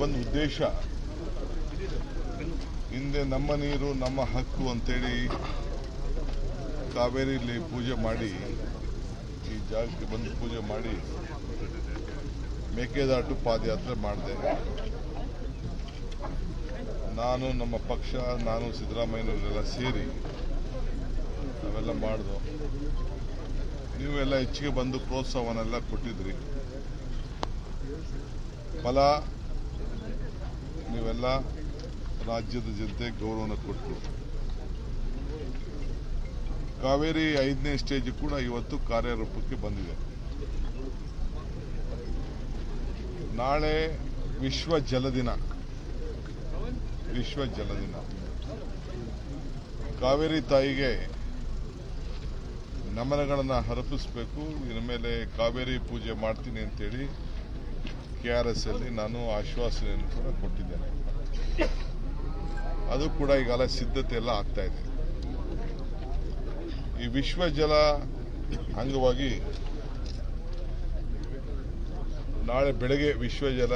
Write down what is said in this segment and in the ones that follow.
ಬಂದ ಉದ್ದೇಶ. ಹಿಂದೆ ನಮ್ಮ ನೀರು, ನಮ್ಮ ಹಕ್ಕು ಅಂತೇಳಿ ಕಾವೇರಿಯಲ್ಲಿ ಪೂಜೆ ಮಾಡಿ, ಈ ಜಾಗಕ್ಕೆ ಬಂದು ಪೂಜೆ ಮಾಡಿ ಮೇಕೆದಾಟು ಪಾದಯಾತ್ರೆ ಮಾಡಿದೆ. ನಾನು, ನಮ್ಮ ಪಕ್ಷ, ನಾನು ಸಿದ್ದರಾಮಯ್ಯನವರೆಲ್ಲ ಸೇರಿ ನಾವೆಲ್ಲ ಮಾಡಿದ್ವು ನೀವೆಲ್ಲ ಹೆಚ್ಚಿಗೆ ಬಂದು ಪ್ರೋತ್ಸಾಹವನ್ನೆಲ್ಲ ಕೊಟ್ಟಿದ್ರಿ. ಫಲ ನೀವೆಲ್ಲ ರಾಜ್ಯದ ಜನತೆ ಗೌರವನ ಕೊಟ್ಟರು ಕಾವೇರಿ ಐದನೇ ಸ್ಟೇಜ್ ಕೂಡ ಇವತ್ತು ಕಾರ್ಯರೂಪಕ್ಕೆ ಬಂದಿದೆ. ನಾಳೆ ವಿಶ್ವ ಜಲದಿನ ವಿಶ್ವ ಜಲದಿನ ಕಾವೇರಿ ತಾಯಿಗೆ ನಮನಗಳನ್ನು ಹರಪಿಸಬೇಕು ಇನ್ನು ಮೇಲೆ ಕಾವೇರಿ ಪೂಜೆ ಮಾಡ್ತೀನಿ ಅಂತೇಳಿ ಕೆ ಆರ್ ಎಸ್ ಅಲ್ಲಿ ನಾನು ಆಶ್ವಾಸನೆಯನ್ನು ಕೂಡ ಕೊಟ್ಟಿದ್ದೇನೆ. ಅದು ಕೂಡ ಈಗಾಲ ಸಿದ್ಧತೆ ಎಲ್ಲ ಆಗ್ತಾ ಇದೆ. ಈ ವಿಶ್ವ ಜಲ ಅಂಗವಾಗಿ ನಾಳೆ ಬೆಳಗ್ಗೆ ವಿಶ್ವ ಜಲ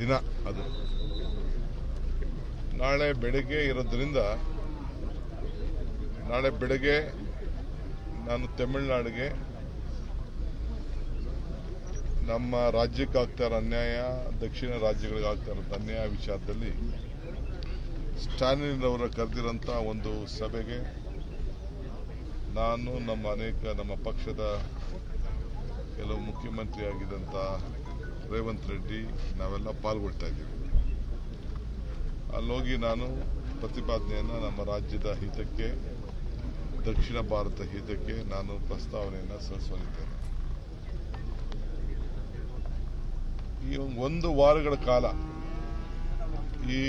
ದಿನ ಅದು. ನಾಳೆ ಬೆಳಗ್ಗೆ ಇರೋದ್ರಿಂದ ನಾಳೆ ಬೆಳಗ್ಗೆ ನಾನು ತಮಿಳುನಾಡಿಗೆ ನಮ್ಮ ರಾಜ್ಯಕ್ಕೆ ಆಗ್ತಾ ಇರೋ ಅನ್ಯಾಯ, ದಕ್ಷಿಣ ರಾಜ್ಯಗಳಿಗೆ ಆಗ್ತಾ ಇರೋ ಅನ್ಯಾಯ ವಿಚಾರದಲ್ಲಿ ಸ್ಟಾಲಿನ್ ಅವರ ಕರೆದಿರೋಂಥ ಒಂದು ಸಭೆಗೆ ನಾನು, ನಮ್ಮ ಅನೇಕ, ನಮ್ಮ ಪಕ್ಷದ ಕೆಲವು ಮುಖ್ಯಮಂತ್ರಿ ಆಗಿದ್ದಂಥ ರೇವಂತ್ ರೆಡ್ಡಿ, ನಾವೆಲ್ಲ ಪಾಲ್ಗೊಳ್ತಾ ಇದ್ದೀವಿ. ಅಲ್ಲೋಗಿ ನಾನು ಪ್ರತಿಪಾದನೆಯನ್ನು ನಮ್ಮ ರಾಜ್ಯದ ಹಿತಕ್ಕೆ, ದಕ್ಷಿಣ ಭಾರತ ಹಿತಕ್ಕೆ ನಾನು ಪ್ರಸ್ತಾವನೆಯನ್ನು ಸಲ್ಲಿಸಲಿದ್ದೇನೆ. ಈ ಒಂದು ವಾರಗಳ ಕಾಲ ಈ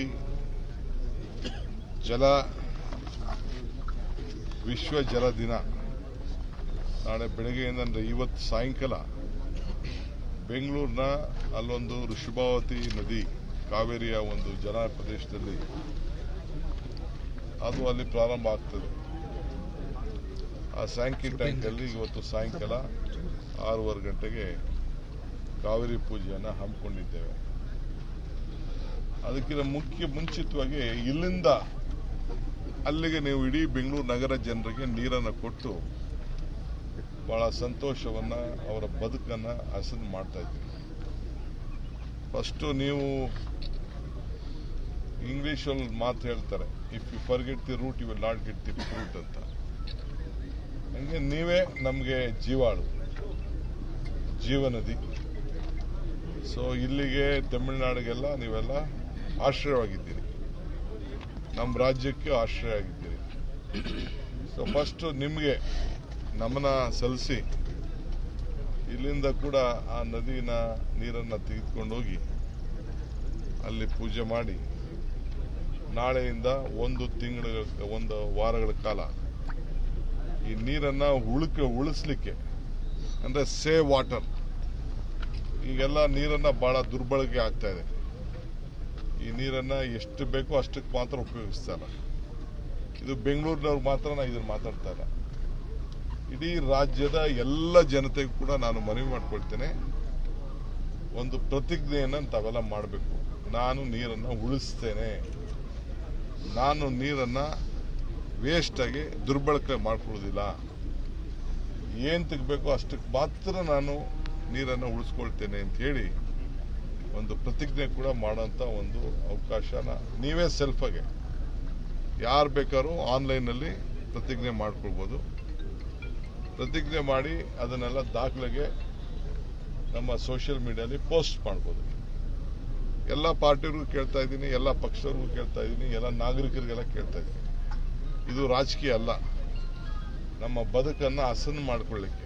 ಜಲ ವಿಶ್ವ ಜಲ ದಿನ ನಾಳೆ ಬೆಳಗ್ಗೆಯಿಂದ ಇವತ್ತು ಸಾಯಂಕಾಲ ಬೆಂಗಳೂರಿನ ಅಲ್ಲೊಂದು ಋಷಭಾವತಿ ನದಿ ಕಾವೇರಿಯ ಒಂದು ಜಲ ಪ್ರದೇಶದಲ್ಲಿ ಅದು ಅಲ್ಲಿ ಪ್ರಾರಂಭ ಆಗ್ತದೆ. ಆ ಸ್ಯಾಂಕಿ ಟ್ಯಾಂಕಲ್ಲಿ ಇವತ್ತು ಸಾಯಂಕಾಲ ಆರೂವರೆ ಗಂಟೆಗೆ ಕಾವೇರಿ ಪೂಜೆಯನ್ನು ಹಮ್ಮಿಕೊಂಡಿದ್ದೇವೆ. ಅದಕ್ಕಿಂತ ಮುಖ್ಯ, ಮುಂಚಿತವಾಗಿ ಇಲ್ಲಿಂದ ಅಲ್ಲಿಗೆ ನೀವು ಇಡೀ ಬೆಂಗಳೂರು ನಗರ ಜನರಿಗೆ ನೀರನ್ನು ಕೊಟ್ಟು ಬಹಳ ಸಂತೋಷವನ್ನ, ಅವರ ಬದುಕನ್ನ ಹಸನ್ ಮಾಡ್ತಾ ಇದ್ದೀವಿ. ಫಸ್ಟು ನೀವು ಇಂಗ್ಲಿಷಲ್ಲಿ ಮಾತು ಹೇಳ್ತಾರೆ if you forget the root you will not get the ಅಂತ. ಹಂಗೆ ನೀವೇ ನಮಗೆ ಜೀವಾಳು, ಜೀವನದಿ. ಸೊ ಇಲ್ಲಿಗೆ ತಮಿಳುನಾಡಿಗೆಲ್ಲ ನೀವೆಲ್ಲ ಆಶ್ರಯವಾಗಿದ್ದೀರಿ. ನಮ್ಮ ರಾಜ್ಯಕ್ಕೆ ಆಶ್ರಯ ಆಗಿದ್ದೀರಿ ಸೊ ಫಸ್ಟ್ ನಿಮಗೆ ನಮನ ಸಲ್ಲಿಸಿ, ಇಲ್ಲಿಂದ ಕೂಡ ಆ ನದಿನ ನೀರನ್ನು ತೆಗೆದುಕೊಂಡೋಗಿ ಅಲ್ಲಿ ಪೂಜೆ ಮಾಡಿ, ನಾಳೆಯಿಂದ ಒಂದು ತಿಂಗಳ, ಒಂದು ವಾರಗಳ ಕಾಲ ಈ ನೀರನ್ನು ಉಳುಕ, ಉಳಿಸ್ಲಿಕ್ಕೆ, ಅಂದರೆ ಸೇವ್ ವಾಟರ್ ಈಗೆಲ್ಲ ನೀರನ್ನು ಭಾಳ ದುರ್ಬಳಕೆ ಆಗ್ತಾ ಇದೆ. ಈ ನೀರನ್ನು ಎಷ್ಟು ಬೇಕೋ ಅಷ್ಟಕ್ಕೆ ಮಾತ್ರ ಉಪಯೋಗಿಸ್ತಾರೆ. ಇದು ಬೆಂಗಳೂರಿನವ್ರು ಮಾತ್ರ ನಾನು ಇದನ್ನು ಮಾತಾಡ್ತಾ ಇಲ್ಲ. ಇಡೀ ರಾಜ್ಯದ ಎಲ್ಲ ಜನತೆಗೂ ಕೂಡ ನಾನು ಮನವಿ ಮಾಡ್ಕೊಳ್ತೇನೆ. ಒಂದು ಪ್ರತಿಜ್ಞೆಯನ್ನು ತಾವೆಲ್ಲ ಮಾಡಬೇಕು. ನಾನು ನೀರನ್ನು ಉಳಿಸ್ತೇನೆ. ನಾನು ನೀರನ್ನು ವೇಸ್ಟಾಗಿ ದುರ್ಬಳಕೆ ಮಾಡ್ಕೊಳ್ಳೋದಿಲ್ಲ. ಏನು ತೆಗಬೇಕೋ ಅಷ್ಟಕ್ಕೆ ಮಾತ್ರ ನಾನು ನೀರನ್ನು ಉಳಿಸ್ಕೊಳ್ತೇನೆ ಅಂತ ಹೇಳಿ ಒಂದು ಪ್ರತಿಜ್ಞೆ ಕೂಡ ಮಾಡೋಂಥ ಒಂದು ಅವಕಾಶನ ನೀವೇ ಸೆಲ್ಫಾಗೆ ಯಾರು ಬೇಕಾದ್ರೂ ಆನ್ಲೈನಲ್ಲಿ ಪ್ರತಿಜ್ಞೆ ಮಾಡ್ಕೊಳ್ಬೋದು. ಪ್ರತಿಜ್ಞೆ ಮಾಡಿ ಅದನ್ನೆಲ್ಲ ದಾಖಲೆಗೆ ನಮ್ಮ ಸೋಷಿಯಲ್ ಮೀಡಿಯಲ್ಲಿ ಪೋಸ್ಟ್ ಮಾಡ್ಬೋದು. ಎಲ್ಲ ಪಾರ್ಟಿಯವ್ರಿಗೂ ಕೇಳ್ತಾ ಇದ್ದೀನಿ, ಎಲ್ಲ ಪಕ್ಷದವ್ರಿಗೂ ಕೇಳ್ತಾ ಇದ್ದೀನಿ, ಎಲ್ಲ ನಾಗರಿಕರಿಗೆಲ್ಲ ಕೇಳ್ತಾ ಇದ್ದೀನಿ. ಇದು ರಾಜಕೀಯ ಅಲ್ಲ. ನಮ್ಮ ಬದುಕನ್ನು ಹಸನ್ ಮಾಡ್ಕೊಳ್ಳಿಕ್ಕೆ.